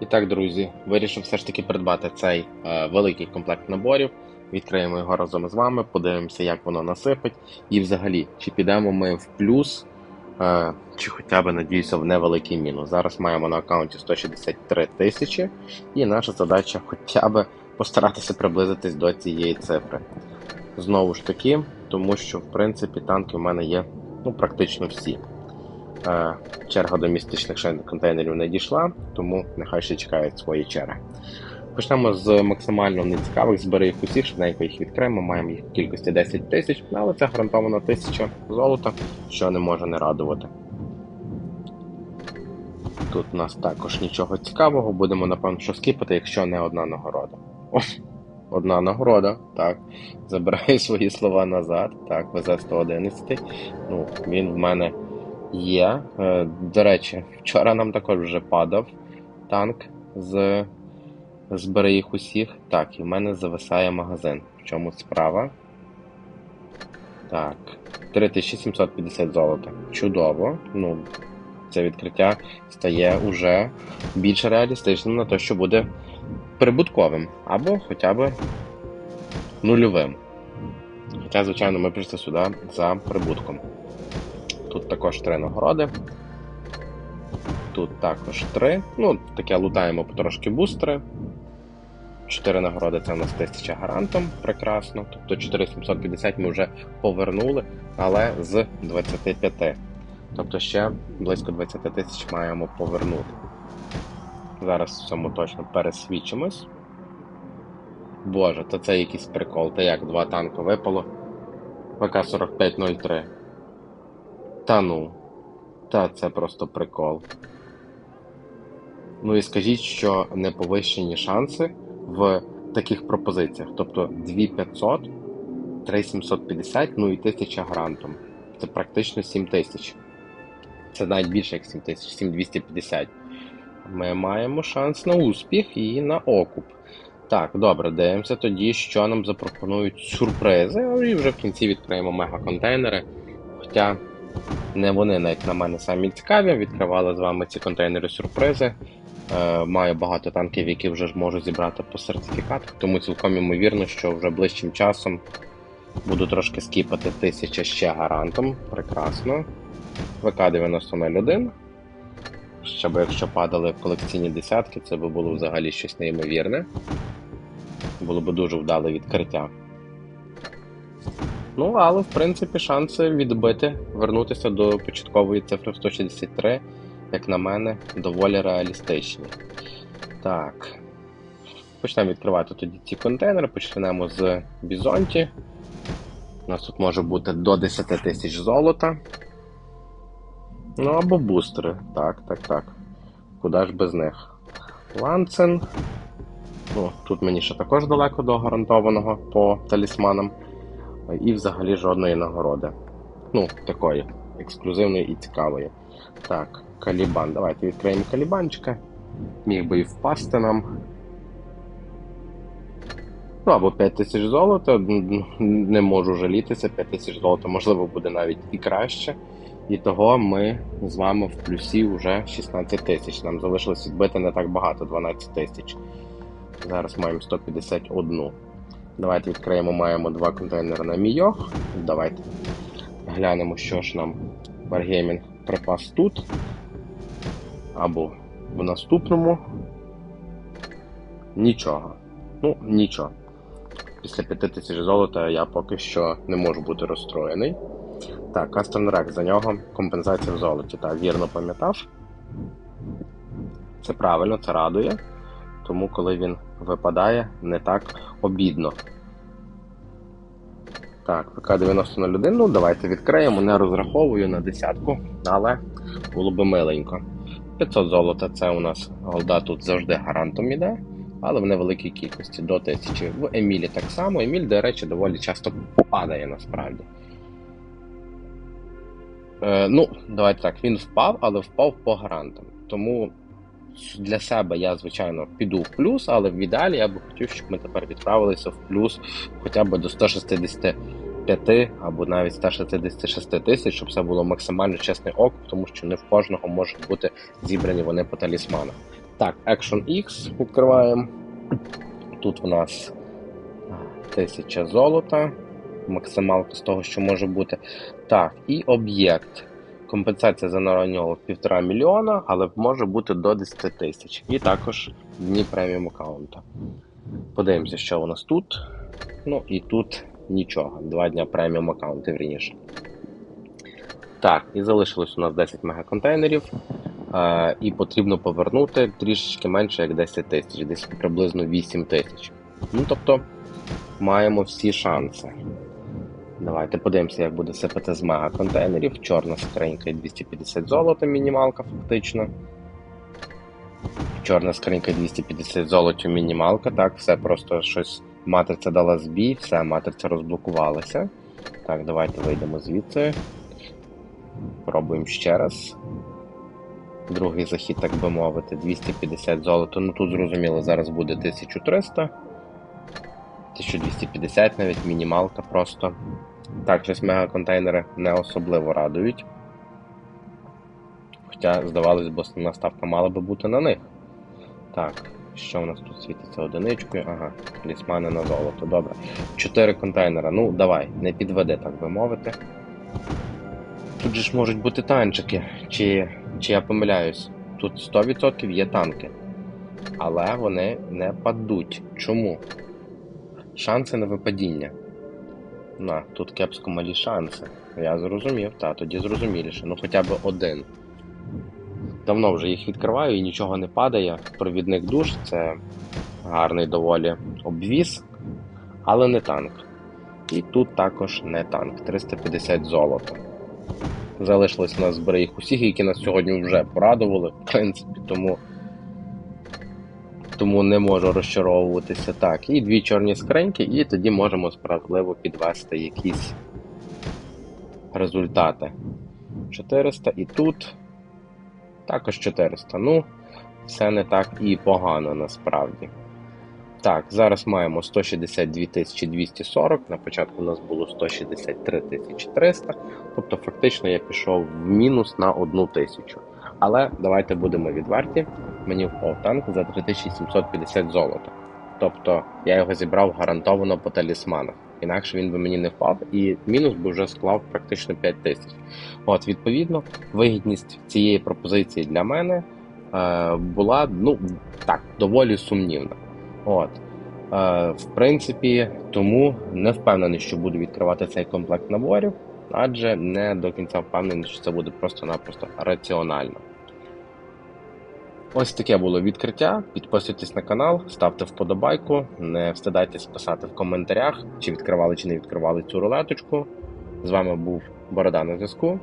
І так, друзі, вирішив все ж таки придбати цей е, великий комплект наборів. Відкриємо його разом з вами, подивимося, як воно насипить. І взагалі, чи підемо ми в плюс, е, чи хоча б, надіюся, в невеликий мінус. Зараз маємо на аккаунті 163 тисячі, і наша задача хоча б постаратися приблизитись до цієї цифри. Знову ж таки, тому що, в принципі, танки в мене є ну, практично всі. Е, черга до містичних контейнерів не дійшла, тому нехай ще чекають свої черги. Почнемо з максимально нецікавих, збери їх усіх, швиденько їх відкриємо, маємо їх в кількості 10 тисяч, але це гарантовано 1000 золота, що не може не радувати. Тут у нас також нічого цікавого, будемо напевно що скіпати, якщо не одна нагорода. О, одна нагорода, так. Забираю свої слова назад. Так, ВЗ-111. Ну, він в мене є. Е, До речі, вчора нам також вже падав танк з збери їх усіх. Так, і в мене зависає магазин. В чому справа? Так, 3750 золота. Чудово. Ну, це відкриття стає уже більш реалістичним на те, що буде прибутковим або хоча б нульовим. Хоча, звичайно, ми прийшли сюди за прибутком. Тут також три нагороди. Тут також три. Ну, таке лутаємо потрошки бустери. Чотири нагороди це у нас 1000 гарантом, прекрасно. Тобто 4750 ми вже повернули, але з 25. Тобто ще близько 20 тисяч маємо повернути. Зараз в цьому точно пересвідчимось. Боже, то це якийсь прикол. Та як два танки випало. ВК-4503. Та ну. Та це просто прикол. Ну і скажіть, що не повищені шанси в таких пропозиціях. Тобто 2500, 3750, ну і 1000 грантом. Це практично 7000. Це навіть більше як 7000, 7250. Ми маємо шанс на успіх і на окуп. Так, добре, дивимося тоді, що нам запропонують сюрпризи, і вже в кінці відкриємо мега-контейнери. Хоча не вони, навіть на мене самі цікаві, відкривали з вами ці контейнери сюрпризи. Е, маю багато танків, які вже ж можу зібрати по сертифікатах, тому цілком ймовірно, що вже ближчим часом буду трошки скіпати тисяча ще гарантом. Прекрасно. ВК-9001. Щоб якщо падали в колекційні десятки, це би було взагалі щось неймовірне. Було б дуже вдале відкриття. Ну, але в принципі шанси відбити, вернутися до початкової цифри в 163, як на мене, доволі реалістичні. Так. Почнемо відкривати тоді ці контейнери. Почнемо з Бізонті. У нас тут може бути до 10 тисяч золота. Ну або бустери. Так, так, так. Куди ж без них? Ланцен. Ну, Тут мені ще також далеко до гарантованого по талісманам. І взагалі жодної нагороди. Ну, такої ексклюзивної і цікавої. Так, Калібан. Давайте відкриємо калібанчика. Міг би і впасти нам. Ну, або 5 тисяч золота. Не можу жалітися, 5 тисяч золота, можливо, буде навіть і краще. І того ми з вами в плюсі вже 16 тисяч. Нам залишилось відбити не так багато, 12 тисяч. Зараз маємо 151. Давайте відкриємо, маємо два контейнери на Мійох. Давайте глянемо, що ж нам Wargaming припас тут. Або в наступному. Нічого. Ну, нічого. Після 5000 золота я поки що не можу бути розстроєний. Так, Кастон Рек за нього компенсація в золоті. Так, вірно пам'ятав. Це правильно, це радує. Тому коли він випадає, не так обідно. Так, ПК-9001, ну давайте відкриємо, не розраховую на десятку, але було би миленько. 500 золота це у нас голда тут завжди гарантом іде, але в невеликій кількості до 1000. В Емілі так само. Еміль, до речі, доволі часто падає насправді. Е, ну, давайте так, він впав, але впав по гарантам. Тому для себе я, звичайно, піду в плюс, але в ідеалі я би хотів, щоб ми тепер відправилися в плюс хоча б до 165 або навіть 166 тисяч, щоб це було максимально чесний окуп, тому що не в кожного можуть бути зібрані вони по талісманах. Так, Action X відкриваємо. Тут в нас 1000 золота, максималка з того, що може бути. Так, і об'єкт. Компенсація за нього в 1,5 мільйона, але може бути до 10 тисяч. І також дні преміум аккаунта. Подивимося, що у нас тут. Ну і тут нічого. Два дня преміум аккаунти вірніше. Так, і залишилось у нас 10 мегаконтейнерів. Е, і потрібно повернути трішечки менше як 10 тисяч, десь приблизно 8 тисяч. Ну тобто маємо всі шанси. Давайте подивимося, як буде сипати з мегаконтейнерів. Чорна скринька і 250 золота, мінімалка фактично. Чорна скринька 250 золотів, мінімалка. Так, все просто щось. Матриця дала збій, все, матриця розблокувалася. Так, давайте вийдемо звідси. Пробуємо ще раз. Другий захід, так би мовити, 250 золота. Ну тут зрозуміло, зараз буде 1300. 1250 навіть мінімалка просто. Так, щось мегаконтейнери не особливо радують. Хоча, здавалось б, основна ставка мала би бути на них. Так, що у нас тут світиться одиничкою? Ага, лісмани на золото. Добре. Чотири контейнера. Ну, давай, не підведи, так би мовити. Тут же ж можуть бути танчики, чи, чи я помиляюсь. Тут 100% є танки. Але вони не падуть. Чому? Шанси на випадіння. На, тут кепсько малі шанси. Я зрозумів, та, тоді зрозуміліше. Ну хоча б один. Давно вже їх відкриваю і нічого не падає. Провідник душ це гарний доволі обвіз, але не танк. І тут також не танк. 350 золота. Залишилось нас збери їх усіх, які нас сьогодні вже порадували, в принципі, тому тому не можу розчаровуватися так. І дві чорні скриньки, і тоді можемо справедливо підвести якісь результати. 400 і тут також 400. Ну, все не так і погано насправді. Так, зараз маємо 162 240, на початку у нас було 163 300, тобто фактично я пішов в мінус на 1 тисячу. Але давайте будемо відверті. Мені впав танк за 3750 золота. Тобто я його зібрав гарантовано по талісманах. Інакше він би мені не впав, і мінус би вже склав практично 5 тисяч. От, відповідно, вигідність цієї пропозиції для мене е, була ну так доволі сумнівна. От. Е, в принципі, тому не впевнений, що буду відкривати цей комплект наборів, адже не до кінця впевнений, що це буде просто-напросто раціонально. Ось таке було відкриття. Підписуйтесь на канал, ставте вподобайку, не встидайтесь писати в коментарях, чи відкривали, чи не відкривали цю рулеточку. З вами був Борода на зв'язку.